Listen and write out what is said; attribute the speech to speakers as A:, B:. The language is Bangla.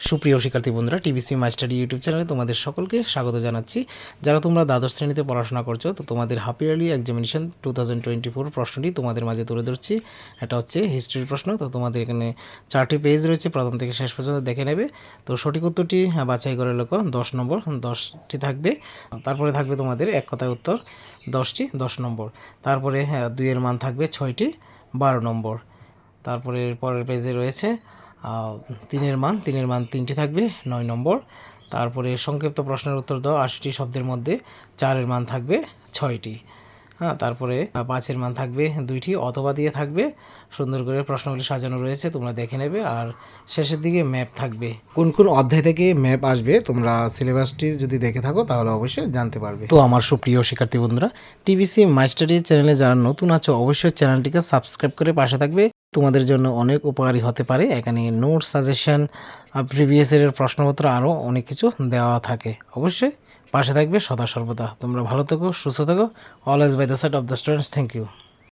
A: সুপ্রিয় শিক্ষার্থী বন্ধুরা টিবিসি মাস্টার ইউটিউব চ্যানেলে তোমাদের সকলকে স্বাগত জানাচ্ছি। যারা তোমরা দ্বাদশ শ্রেণীতে পড়াশোনা করছ, তো তোমাদের half yearly examination two thousand twenty four প্রশ্নটি তোমাদের মাঝে তুলে ধরছি। এটা হচ্ছে হিস্ট্রির প্রশ্ন, তো তোমাদের এখানে চারটি পেজ রয়েছে, প্রথম থেকে শেষ পর্যন্ত দেখে নেবে। তো সঠিক উত্তরটি বাছাই করে লোক দশ নম্বর, দশটি থাকবে। তারপরে থাকবে তোমাদের এক কথায় উত্তর, দশটি, দশ নম্বর। তারপরে দুইয়ের মান থাকবে ছয়টি, বারো নম্বর। তারপরে পরের পেজে রয়েছে তিনের মান তিনের মান তিনটি থাকবে নয় নম্বর। তারপরে সংক্ষিপ্ত প্রশ্নের উত্তর দাও আশিটি শব্দের মধ্যে চারের মান থাকবে ছয়টি। হ্যাঁ তারপরে পাঁচের মান থাকবে দুইটি অথবা দিয়ে থাকবে। সুন্দর করে প্রশ্নগুলি সাজানো রয়েছে তোমরা দেখে নেবে। আর শেষের দিকে ম্যাপ থাকবে। কোন কোন অধ্যায় থেকে ম্যাপ আসবে তোমরা সিলেবাসটি যদি দেখে থাকো তাহলে অবশ্যই জানতে পারবে। তো আমার সুপ্রিয় শিক্ষার্থী বন্ধুরা টিবিসি মাস্টারি চ্যানেলে যারা নতুন আছো অবশ্যই চ্যানেলটিকে সাবস্ক্রাইব করে পাশে থাকবে। তোমাদের জন্য অনেক উপকারী হতে পারে। এখানে নোট সাজেশন প্রিভিয়াস ইয়ারের প্রশ্নপত্র আরও অনেক কিছু দেওয়া থাকে। অবশ্যই পাশে থাকবে সদা সর্বদা। তোমরা ভালো থেকো, সুস্থ থেকো। Always by the side of the students thank you